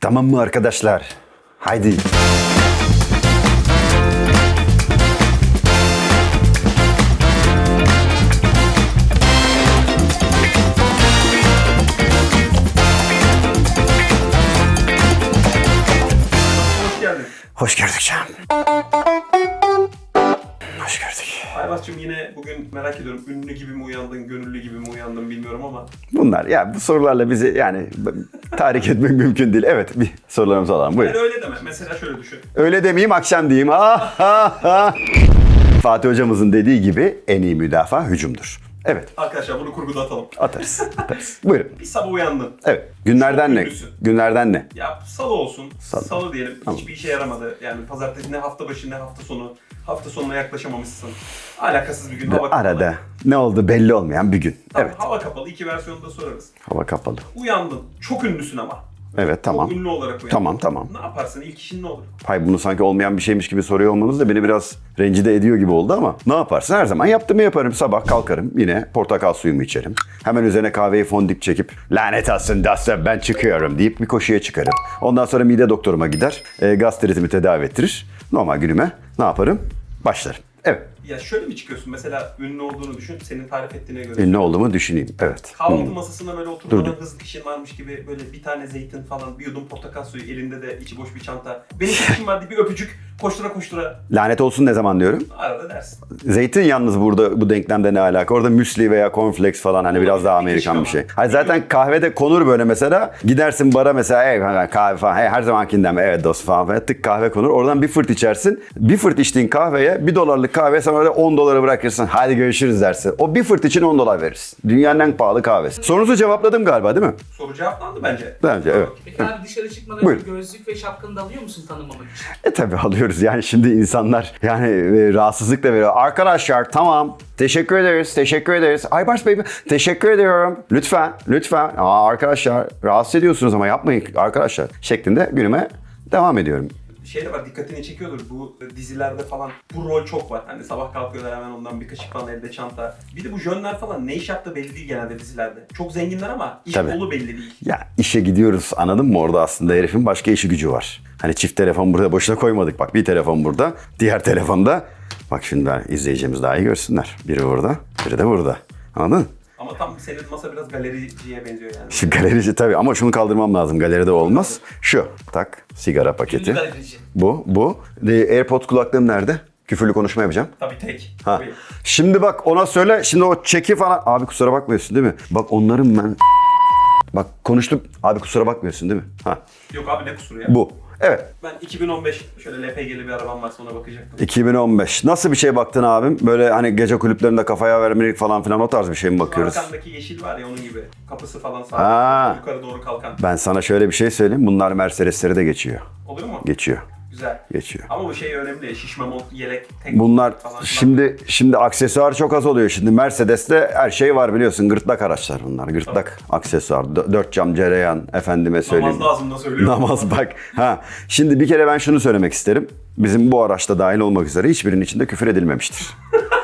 Tamam mı arkadaşlar? Haydi. Hoş gördük Can. Hoş gördük. Ayvaz'cığım yine bugün merak ediyorum. Ünlü gibi mi uyandın, gönüllü gibi mi uyandın bilmiyorum ama. Bunlar ya bu sorularla bizi yani tahrik etmek mümkün değil. Evet bir sorularımız alalım. Yani Buyurun. öyle deme. Mesela şöyle düşün. Öyle demeyeyim akşam diyeyim. Ah, ah, ah. Fatih hocamızın dediği gibi en iyi müdafaa hücumdur. Evet Arkadaşlar bunu kurguda atalım. atarız. atarız. Buyurun. Bir sabah uyandın. Evet. Günlerden ne? Günlerden ne? Ya salı olsun. Salı. Salı, diyelim. Tamam. Hiçbir işe yaramadı. Yani pazartesi ne hafta başı ne hafta sonu. Hafta sonuna yaklaşamamışsın. Alakasız bir gün. Hava kapalı. Arada ne oldu belli olmayan bir gün. Tamam, Evet. Hava kapalı. İki versiyonu da sorarız. Hava kapalı. Uyandın. Çok ünlüsün ama. Evet tamam. Çok ünlü olarak uyandın. Tamam tamam. Ne yaparsın? İlk işin ne olur? Hay bunu sanki olmayan bir şeymiş gibi soruyor olmanız da beni biraz rencide ediyor gibi oldu ama ne yaparsın? Her zaman yaptığımı yaparım. Sabah kalkarım yine portakal suyumu içerim. Hemen üzerine kahveyi fondip çekip lanet olsun Dasta ben çıkıyorum deyip bir koşuya çıkarım. Ondan sonra mide doktoruma gider. E, gastritimi tedavi ettirir. Normal günüme ne yaparım? Başlarım. Evet. Ya şöyle mi çıkıyorsun? Mesela ünlü olduğunu düşün. Senin tarif ettiğine göre. Ne olduğumu düşüneyim. Evet. Kahvaltı Hmm. masasında böyle Durdum. hızlı kişin varmış gibi böyle bir tane zeytin falan, bir yudum portakal suyu, elinde de içi boş bir çanta. Benim işim var diye bir öpücük koştura koştura Lanet olsun ne zaman diyorum? arada dersin. Zeytin yalnız burada bu denklemde ne alaka? Orada müsli veya cornflakes falan hani biraz daha Amerikan bir şey. Hayır zaten kahvede konur böyle mesela. Gidersin bara mesela hey hemen kahve falan. Hey, her zamankinden mi? Evet dost falan falan. Tık kahve konur. Oradan bir fırt içersin. Bir fırt içtiğin kahveye bir dolarlık kahve sana öyle 10 dolara bırakırsın. Hadi görüşürüz dersin. O bir fırt için 10 dolar verirsin. Dünyanın en pahalı kahvesi. Sorunuzu cevapladım galiba değil mi? Soru cevaplandı bence. Bence evet. Peki abi dışarı çıkmadan Buyurun. önce gözlük ve şapkanı da alıyor musun tanımamak için? E tabi alıyoruz yani şimdi insanlar yani e, rahatsızlık da veriyor. Arkadaşlar tamam teşekkür ederiz teşekkür ederiz. Aybars Bey teşekkür ediyorum. Lütfen lütfen Aa, arkadaşlar rahatsız ediyorsunuz ama yapmayın arkadaşlar şeklinde günüme devam ediyorum. Şey de var dikkatini çekiyordur bu dizilerde falan bu rol çok var. Hani sabah kalkıyorlar hemen ondan bir kaşık falan elde çanta. Bir de bu jönler falan ne iş yaptığı belli değil genelde dizilerde. Çok zenginler ama iş Tabii. kolu belli değil. Ya işe gidiyoruz anladın mı orada aslında herifin başka işi gücü var. Hani çift telefon burada boşuna koymadık bak bir telefon burada diğer telefonda. Bak şimdi ben izleyeceğimiz daha iyi görsünler. Biri burada biri de burada anladın tam senin masa biraz galericiye benziyor yani. Şu galerici tabii ama şunu kaldırmam lazım. Galeride olmaz. Şu. Tak. Sigara paketi. Galerici. Bu. Bu. De, AirPod kulaklığım nerede? Küfürlü konuşma yapacağım. Tabii tek. Ha. Tabii. Şimdi bak ona söyle. Şimdi o çeki falan. Abi kusura bakmıyorsun değil mi? Bak onların ben... Bak konuştum. Abi kusura bakmıyorsun değil mi? Ha. Yok abi ne kusuru ya. Bu. Evet. Ben 2015 şöyle LPG'li bir arabam varsa ona bakacaktım. 2015. Nasıl bir şey baktın abim? Böyle hani gece kulüplerinde kafaya vermelik falan filan o tarz bir şey mi bakıyoruz? Arkandaki yeşil var ya onun gibi. Kapısı falan Ha. sağ yukarı doğru kalkan. Ben sana şöyle bir şey söyleyeyim. Bunlar Mercedes'leri de geçiyor. Olur mu? Geçiyor. Güzel. Geçiyor. Ama bu şey önemli. Şişme mont, yelek, tek Bunlar falan şimdi şimdi aksesuar çok az oluyor. Şimdi Mercedes'te her şey var biliyorsun. Gırtlak araçlar bunlar. Gırtlak aksesuar. Dö- dört cam cereyan efendime söyleyeyim. Namaz lazım da söylüyor. Namaz bak. Ha. Şimdi bir kere ben şunu söylemek isterim. Bizim bu araçta dahil olmak üzere hiçbirinin içinde küfür edilmemiştir.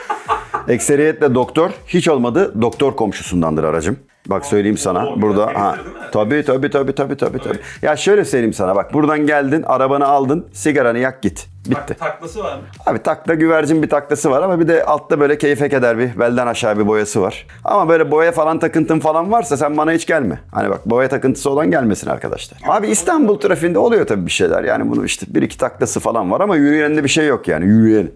Ekseriyetle doktor, hiç olmadı doktor komşusundandır aracım. Bak söyleyeyim sana burada. Ha. Tabii tabii tabii tabii tabii tabii. Ya şöyle söyleyeyim sana bak buradan geldin, arabanı aldın, sigaranı yak git. Bitti. Tak, taklası var mı? Abi takla güvercin bir taklası var ama bir de altta böyle keyfe keder bir belden aşağı bir boyası var. Ama böyle boya falan takıntın falan varsa sen bana hiç gelme. Hani bak boya takıntısı olan gelmesin arkadaşlar. Abi İstanbul trafiğinde oluyor tabii bir şeyler. Yani bunu işte bir iki taklası falan var ama yürüyeninde bir şey yok yani. Yürüyen.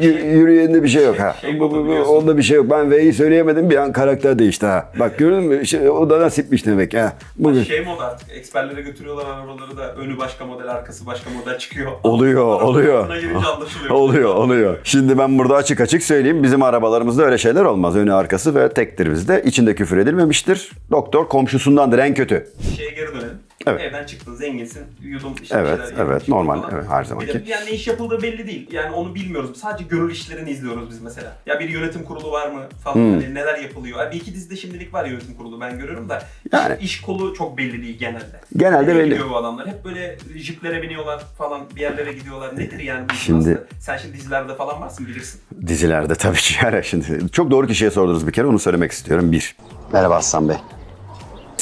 şey- yürüyeninde bir şey yok ha. şey Bu- bu- bu- biliyorsun. onda bir şey yok. Ben V'yi söyleyemedim bir an karakter değişti ha. Bak gördün mü? Şey, o da nasipmiş demek ha. Bugün. Şey moda artık. Eksperlere götürüyorlar arabaları da önü başka model, arkası başka model çıkıyor. Oluyor, Arabanın oluyor. anlaşılıyor. Oluyor, oluyor. Şimdi ben burada açık açık söyleyeyim. Bizim arabalarımızda öyle şeyler olmaz. Önü arkası ve tektir bizde. İçinde küfür edilmemiştir. Doktor komşusundandır en kötü. Şeye geri dönelim. Evet. Evden çıktın, zenginsin, yudum işte Evet, bir şeyler evet, normal, falan. evet, her Bir zamanki. de yani ne iş yapıldığı belli değil. Yani onu bilmiyoruz. Sadece gönül işlerini izliyoruz biz mesela. Ya bir yönetim kurulu var mı falan Hmm. hani neler yapılıyor. Yani bir iki dizide şimdilik var yönetim kurulu ben görüyorum da Yani- iş, iş kolu çok belli değil genelde. Genelde Nereye belli. gidiyor bu adamlar? Hep böyle jiplere biniyorlar falan bir yerlere gidiyorlar. Nedir yani bu Şimdi- aslında? Sen şimdi dizilerde falan varsın bilirsin. Dizilerde tabii ki. Yani şimdi çok doğru kişiye sordunuz bir kere. Onu söylemek istiyorum. Bir. Merhaba Aslan Bey.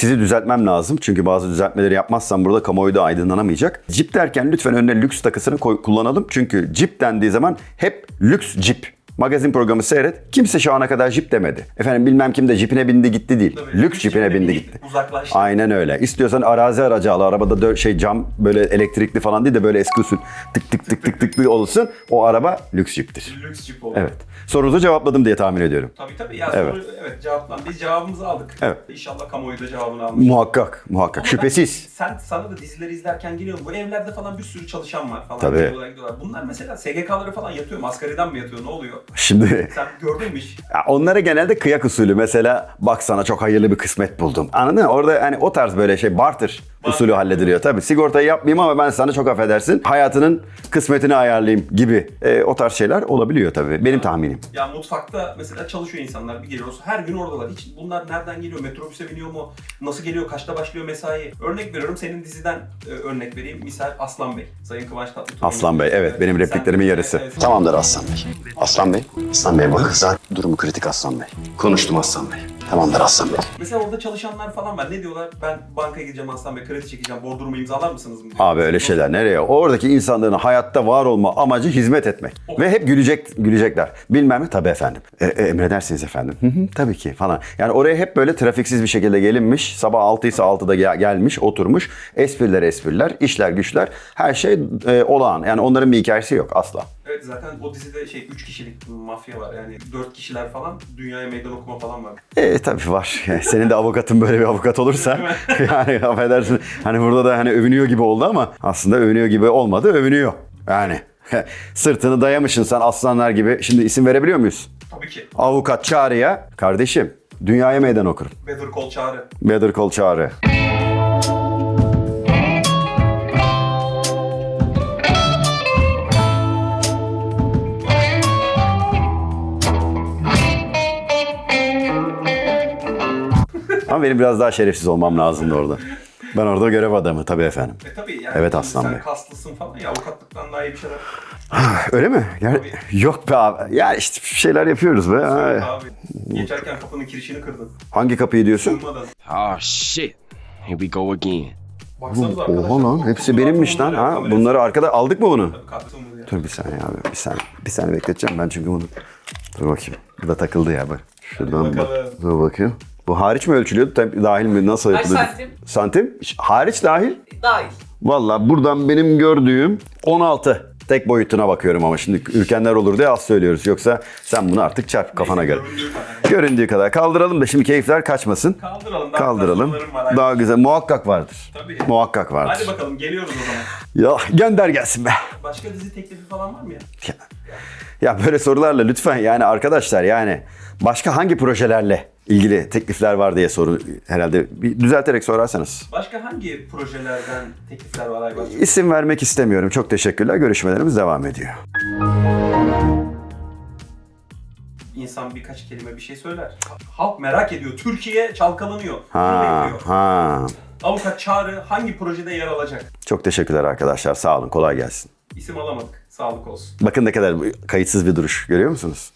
Sizi düzeltmem lazım çünkü bazı düzeltmeleri yapmazsam burada kamuoyu da aydınlanamayacak. Jeep derken lütfen önüne lüks takısını koy- kullanalım. Çünkü Jeep dendiği zaman hep lüks Jeep. Magazin programı seyret. Kimse şu ana kadar Jeep demedi. Efendim bilmem kim de Jeep'ine bindi gitti değil. Tabii, lüks Jeep'ine bindi gitti. Uzaklaştı. Aynen öyle. İstiyorsan arazi aracı al. Arabada dö- şey cam böyle elektrikli falan değil de böyle eski usul tık tık tık tık tık tık olsun. O araba lüks Jeep'tir. Lüks Jeep oldu. Evet. Sorunuzu cevapladım diye tahmin ediyorum. Tabii tabii. Ya Evet. soru evet cevaplan. Biz cevabımızı aldık. Evet. İnşallah kamuoyu da cevabını almış. Muhakkak, muhakkak. Ama Şüphesiz. ben- sen sana da dizileri izlerken geliyor mu? Bu evlerde falan bir sürü çalışan var falan. Tabii. Bunlar mesela SGK'ları falan yatıyor mu? Asgariden mi yatıyor? Ne oluyor? Şimdi Sen gördün mü hiç? Ya onlara genelde kıyak usulü. Mesela bak sana çok hayırlı bir kısmet buldum. Anladın mı? Orada hani o tarz böyle şey barter usulü hallediliyor. Tabii sigortayı yapmayayım ama ben sana çok affedersin. Hayatının kısmetini ayarlayayım gibi. E, o tarz şeyler olabiliyor tabii. Benim tahminim. Ya mutfakta mesela çalışıyor insanlar. Bir geliyoruz. Her gün oradalar. Hiç bunlar nereden geliyor? Metrobüse biniyor mu? Nasıl geliyor? Kaçta başlıyor mesai? Örnek veriyorum. Senin diziden e, örnek vereyim. Misal Aslan Bey. Sayın Kıvanç Tatlıtuğ. Aslan Bey, evet, benim repliklerimin yarısı. Evet, evet. Tamamdır Aslan Bey. Aslan Bey. Aslan Bey bak zaten durumu kritik Aslan Bey. Konuştum Aslan Bey. Tamamdır Aslan Bey. Mesela orada çalışanlar falan var. Ne diyorlar? Ben bankaya gideceğim Aslan Bey. Kredi çekeceğim. Bordromu imzalar mısınız mı? Abi öyle şeyler nereye? Oradaki insanların hayatta var olma amacı hizmet etmek. Ve hep gülecek gülecekler. Bilmem mi? Tabii efendim. E, e, emredersiniz efendim. Hı hı, tabii ki falan. Yani oraya hep böyle trafiksiz bir şekilde gelinmiş. Sabah 6 ise 6'da gel- gelmiş, oturmuş. Espriler espriler, işler güçler. Her şey e, olağan. Yani onların bir hikayesi yok asla. Evet zaten o dizide şey 3 kişilik mafya var. Yani 4 kişiler falan dünyaya meydan okuma falan var. E tabii var. Senin de avukatın böyle bir avukat olursa yani affedersin. Hani burada da hani övünüyor gibi oldu ama aslında övünüyor gibi olmadı. Övünüyor. Yani sırtını dayamışsın sen aslanlar gibi. Şimdi isim verebiliyor muyuz? Tabii ki. Avukat Çağrı'ya kardeşim dünyaya meydan okurum. Better Call Çağrı. Better Call Çağrı. Ama benim biraz daha şerefsiz olmam lazımdı orada. Ben orada görev adamı tabii efendim. E tabii yani Evet Aslan sen Bey. kaslısın falan ya avukatlıktan daha iyi bir şeyler. Öyle mi? Yani, yok be abi. Ya işte bir şeyler yapıyoruz be. Ha. Abi geçerken kapının kirişini kırdın. Hangi kapıyı diyorsun? Durmadan. Oh shit. Here we go again. Baksanıza arkadaşlar. Oha lan hepsi benimmiş lan. bunları Ha, bunları arkada aldık mı bunu? Ya. Dur bir saniye abi. Bir saniye. Bir saniye bekleteceğim ben çünkü bunu. Dur bakayım. Bu da takıldı ya bak. Şuradan bak. bakalım. Dur bakayım. Bu hariç mi ölçülüyordu? Tabii dahil mi? Nasıl Kaç yapılıyor? santim? Santim? Hariç dahil. Dahil. Valla buradan benim gördüğüm 16. Tek boyutuna bakıyorum ama şimdi ürkenler olur diye az söylüyoruz. Yoksa sen bunu artık çarp kafana göre. Göründüğü kadar. Göründüğü kadar. Kaldıralım da şimdi keyifler kaçmasın. Kaldıralım. Daha Kaldıralım. güzel sorularım var. Daha güzel. Muhakkak vardır. Tabii. Muhakkak vardır. Hadi bakalım geliyoruz o zaman. Ya gönder gelsin be. Başka dizi teklifi falan var mı ya? Ya, ya böyle sorularla lütfen yani arkadaşlar yani başka hangi projelerle ilgili teklifler var diye soru herhalde bir düzelterek sorarsanız. Başka hangi projelerden teklifler var Aybaş? İsim vermek istemiyorum. Çok teşekkürler. Görüşmelerimiz devam ediyor. İnsan birkaç kelime bir şey söyler. Halk merak ediyor. Türkiye çalkalanıyor. Bunu Ha, bekliyor. ha. Avukat Çağrı hangi projede yer alacak? Çok teşekkürler arkadaşlar. Sağ olun. Kolay gelsin. İsim alamadık. Sağlık olsun. Bakın ne kadar kayıtsız bir duruş. Görüyor musunuz?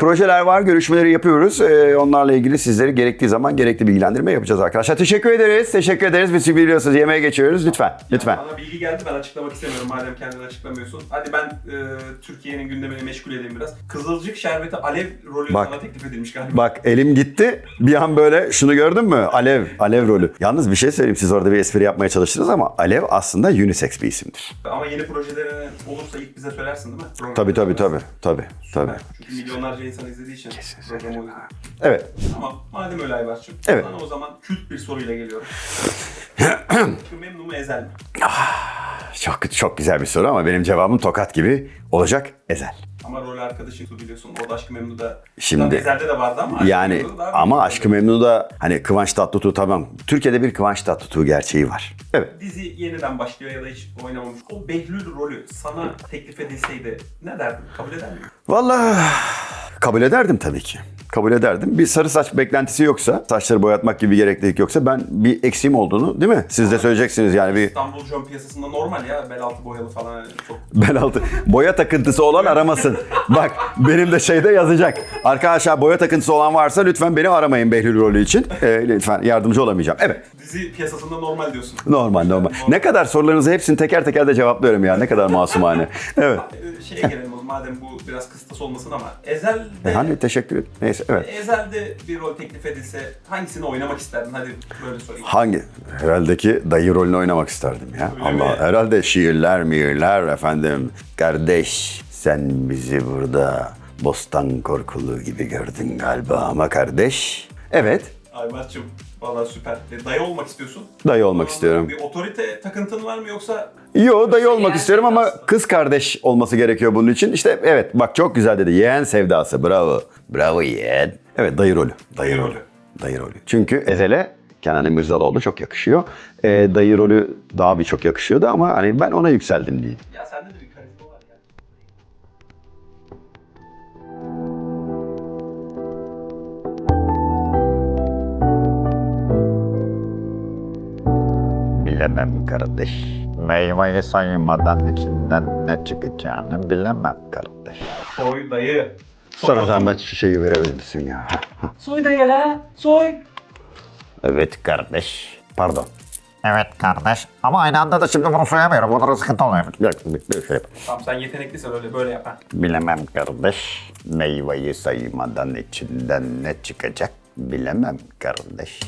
Projeler var, görüşmeleri yapıyoruz. Ee, onlarla ilgili sizleri gerektiği zaman gerekli bilgilendirme yapacağız arkadaşlar. Teşekkür ederiz. Teşekkür ederiz. Biz biliyorsunuz yemeğe geçiyoruz. Lütfen. Lütfen. Bana bilgi geldi ben açıklamak istemiyorum madem kendin açıklamıyorsun. Hadi ben e, Türkiye'nin gündemini meşgul edeyim biraz. Kızılcık şerbeti alev rolü Bak. sana teklif edilmiş galiba. Bak elim gitti. Bir an böyle şunu gördün mü? Alev, Alev rolü. Yalnız bir şey söyleyeyim. Siz orada bir espri yapmaya çalıştınız ama Alev aslında unisex bir isimdir. Ama yeni projelerin olursa ilk bize söylersin değil mi? Programda Tabii tabii tabii. tabii, tabii. Çünkü milyonlarca insan izlediği için programı o yüzden. Evet. Tamam madem öyle Aybaş'cığım. Evet. Sana o zaman kült bir soruyla geliyorum. Memnun mu ezel mi? Çok çok güzel bir soru ama benim cevabım tokat gibi olacak. Ezel. Ama rol arkadaşın su biliyorsun. O da Aşkı Memnu'da. Şimdi- Ezel'de de vardı ama. Aşk-ı Yani Memnu'da ama Aşkı. Memnu'da hani Kıvanç Tatlıtuğ tamam. Türkiye'de bir Kıvanç Tatlıtuğ gerçeği var. Evet. Dizi yeniden başlıyor ya da hiç oynamamış. O Behlül rolü sana teklif edilseydi ne derdin? Kabul eder miydin? Vallahi kabul ederdim tabii ki. Kabul ederdim. Bir sarı saç beklentisi yoksa, saçları boyatmak gibi bir gereklilik yoksa ben bir eksiğim olduğunu değil mi? Siz de söyleyeceksiniz yani bir İstanbul jön piyasasında normal ya bel altı boyalı falan çok bel altı. Boya takıntısı olan aramasın. Bak benim de şeyde yazacak. Arkadaşlar boya takıntısı olan varsa lütfen beni aramayın Behlül rolü için. Ee, lütfen yardımcı olamayacağım. Evet. Dizi piyasasında normal diyorsun. Normal normal. Ne kadar sorularınızı hepsini teker teker de cevaplıyorum ya. Ne kadar masumane. Evet. Ee, Şeye gelelim o zaman madem bu biraz kıstas olmasın ama Ezel'de, E, hani teşekkür ederim. Neyse evet. Ezel'de bir rol teklif edilse hangisini oynamak isterdin? Hadi böyle sorayım. Hangi? Herhalde ki dayı rolünü oynamak isterdim ya. Öyle mi? Allah herhalde şiirler miirler efendim. Kardeş sen bizi burada bostan korkulu gibi gördün galiba ama kardeş. Evet Aybars'cığım valla süper. E, Dayı olmak istiyorsun. dayı olmak Ama istiyorum. Bir otorite takıntın var mı yoksa Yo dayı olmak Yeğen istiyorum ama sevdası. kız kardeş olması gerekiyor bunun için. İşte evet bak çok güzel dedi. Yeğen sevdası bravo. Bravo yeğen. Evet dayı rolü. Dayı, rolü. Dayı rolü. Çünkü Ezel'e Kenan İmirzalıoğlu çok yakışıyor. Ee, dayı rolü daha bir çok yakışıyordu ama hani ben ona yükseldim diyeyim. ya sende de Bilemem kardeş. Meyveyi saymadan içinden ne çıkacağını bilemem kardeş. Soy dayı. Sana zahmet şu şeyi verebilir misin ya? Soy da gel Soy. Evet kardeş. Pardon. Evet kardeş. Ama aynı anda da şimdi bunu soyamıyorum. O da sıkıntı oluyor. Bir bir- bir şey yap. Tamam sen yeteneklisin öyle böyle yap ha. Bilemem kardeş. Meyveyi saymadan içinden ne çıkacak bilemem kardeş.